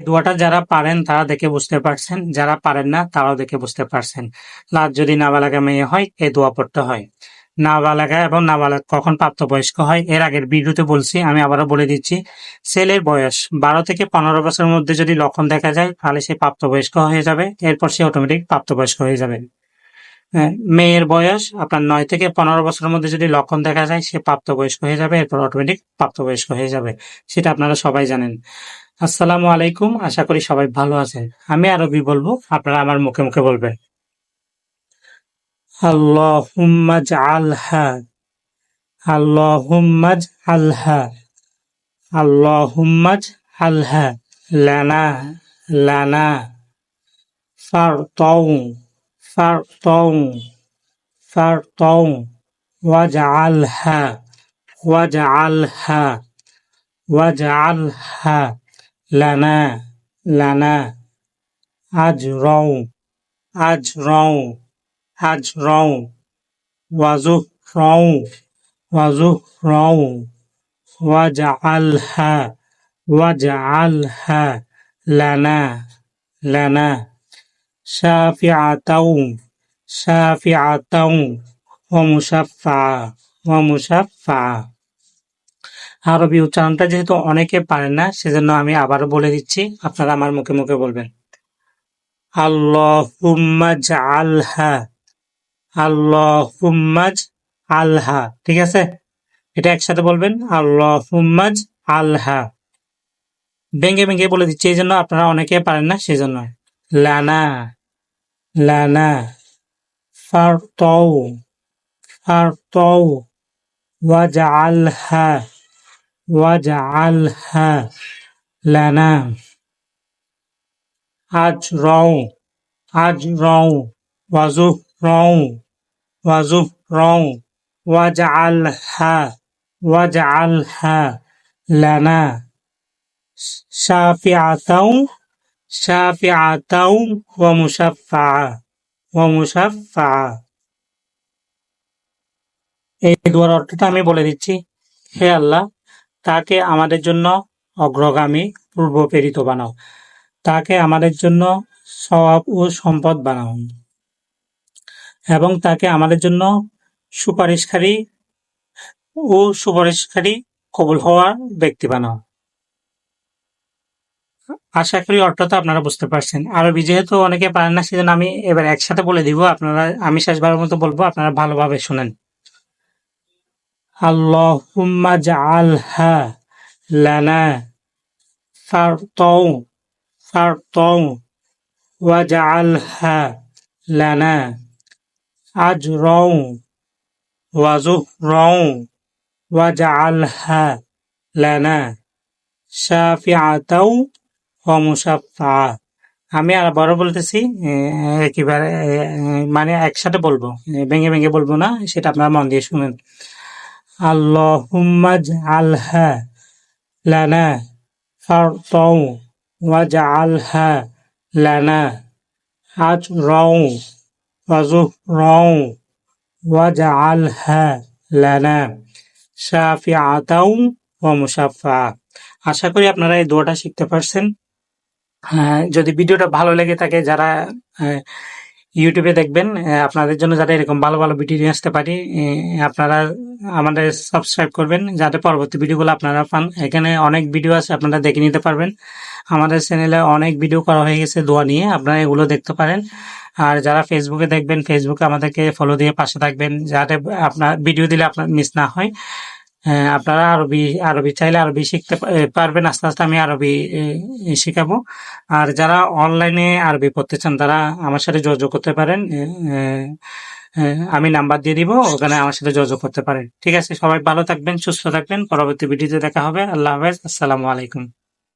দোয়াটা যারা পারেন, তারা দেখে বুঝতে পারছেন। যারা পারেন না, তারাও দেখে বুঝতে পারছেন। লাজ যদি নাবালাগা মেয়ে হয়, এ দোয়া পড়তে হয়। নাবালাগা এবং নাবালক কখন প্রাপ্তবয়স্ক হয়, এর আগের ভিডিওতে বলছি, আমি আবারও বলে দিচ্ছি, ছেলের বয়স বারো থেকে পনেরো বছরের মধ্যে যদি লক্ষণ দেখা যায়, তাহলে সে প্রাপ্তবয়স্ক হয়ে যাবে, এরপর সে অটোমেটিক প্রাপ্তবয়স্ক হয়ে যাবে। মেয়ের বয়স আপনার নয় থেকে পনেরো বছরের মধ্যে যদি লক্ষণ দেখা যায়, সে প্রাপ্তবয়স্ক হয়ে যাবে, এরপর অটোমেটিক প্রাপ্তবয়স্ক হয়ে যাবে। সেটা আপনারা সবাই জানেন। আসসালামু আলাইকুম, আশা করি সবাই ভালো আছেন। আমি আরবি বলব, আপনারা আমার মুখে মুখে বলবেন। আল্লাহুম্মা জাআলহা আল্লাহুম্মা জাআলহা আল্লাহুম্মা জাআলহা, লানা লানা, ফারতাউ। ফারতাউ ফারতাউ ওয়াজআলহা ওয়াজআলহা ওয়াজআলহা লানা লানা আজরাউ আজরাউ আজরাউ ওয়াজুহরাউ ওয়াজুহরাউ ওয়াজআলহা ওয়াজআলহা লানা লানা শাফিআতাউ শাফিআতাউ ওয়া মুশাফফা ওয়া মুশাফফা। আরবি উচ্চারণটা যেহেতু অনেকে পারেন না, সেজন্য আমি আবারও বলে দিচ্ছি, আপনারা আমার মুখে মুখে বলবেন। আল্লাহুম্মা জাআলহা, আল্লাহুম্মা আলহা ঠিক আছে? এটা একসাথে বলবেন, আল্লাহুম্মা আলহা ভেঙে ভেঙে বলে দিচ্ছি, এই জন্য আপনারা অনেকে পারেন না, সেজন্য। লানা লানা ফারতাউ ফারতাউ ওয়াজআলহা ওয়াজআলহা লানা আজরাউ আজরাউ ওয়াজুহরাউ ওয়াজুহরাউ ওয়াজআলহা ওয়াজআলহা লানা শাফিআতাউ এই অর্থটা আমি বলে দিচ্ছি। হে আল্লাহ, তাকে আমাদের জন্য অগ্রগামী পূর্ব প্রেরিত বানাও। তাকে আমাদের জন্য সব ও সম্পদ বানাও। এবং তাকে আমাদের জন্য সুপারিশকারী ও সুপারিশকারী কবুল হওয়ার ব্যক্তি বানাও। আশা করি অর্থটা আপনারা বুঝতে পারছেন। আরবি যেহেতু অনেকে পারেন না, সেজন্য আমি এবার একসাথে বলে দিব। আপনারা, আমি শেষবারের মতো বলব, আপনারা ভালোভাবে শুনেন। ওয়াজআলহা লানা শাফিআতাউ আমি আর বড় বলতেছি একেবারে মানে একসাথে বলব ভেঙে ভেঙে বলব না, সেটা আপনারা মন দিয়ে শুনেন। লানা শাফিআতাউ ওয়া মুশাফফা। আশা করি আপনারা এই দোয়াটা শিখতে পারছেন। হ্যাঁ, যদি ভিডিওটা ভালো লেগে থাকে যারা ইউটিউবে দেখবেন আপনাদের জন্য যাতে এরকম ভালো ভালো ভিডিও নিয়ে আসতে পারি আপনারা আমাদের সাবস্ক্রাইব করবেন যাতে পরবর্তী ভিডিওগুলো আপনারা পান। এখানে অনেক ভিডিও আছে আপনারা দেখে নিতে পারবেন। আমাদের চ্যানেলে অনেক ভিডিও করা হয়ে গেছে দোয়া নিয়ে আপনারা এগুলো দেখতে পারেন। আর যারা ফেসবুকে দেখবেন ফেসবুকে আমাদেরকে ফলো দিয়ে পাশে থাকবেন যাতে আপনার ভিডিও দিলে আপনার মিস না হয় হ্যাঁ, আপনারা আরবি আরবি চাইলে আরবি শিখতে পারবেন। আস্তে আস্তে আমি আরবি শেখাবো। আর যারা অনলাইনে আরবি পড়তে চান, তারা আমার সাথে যোগাযোগ করতে পারেন। আমি নাম্বার দিয়ে দিব, ওখানে আমার সাথে যোগাযোগ করতে পারেন। ঠিক আছে, সবাই ভালো থাকবেন, সুস্থ থাকবেন। পরবর্তী ভিডিওতে দেখা হবে। আল্লাহ হাফেজ, আসসালামু আলাইকুম।